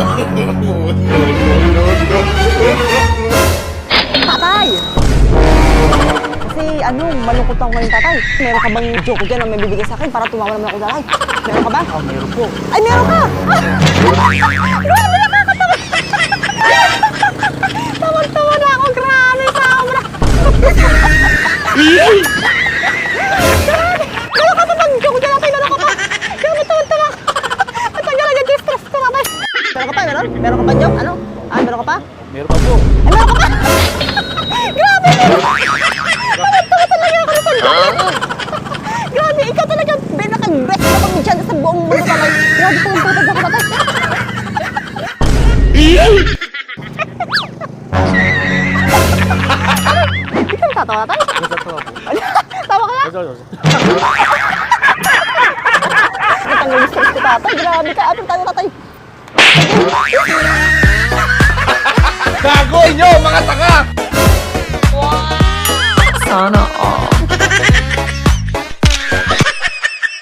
Tatay! Kasi ano, malungkot ako ngayon tatay. Meron ka bang joke dyan na may bibigay sa akin para tumawa naman ako tatay? Meron ka ba? Ah, meron po. Ay, meron ka! grabe, nakakatawa! Tawag-tawa na ako, grabe, sobra! grabe! Meron ka ba bang joke dyan tatay? Meron ka ba? Grabe, tawag-tawa ako. At ang galagan, stress ko tatay. Meron ka pa, meron? Meron ka pa joke? Ano? Ah, meron ka pa? Meron pa po. Ay, meron ka pa! Grabe! Tawag-tawa talaga ako sa sandali! Grabe, ikaw talaga pinaka-best na komedyante sa buong mundo tatay. Grabe, tulong-tulong ako tatay. Ikaw tatawa tatay? Natatawa po. Tawa ka lang? Ito, ito. Ang yung stress ko tatay. Grabe ka. Atin tayo tatay. Gago inyo, mga tanga! Sana all.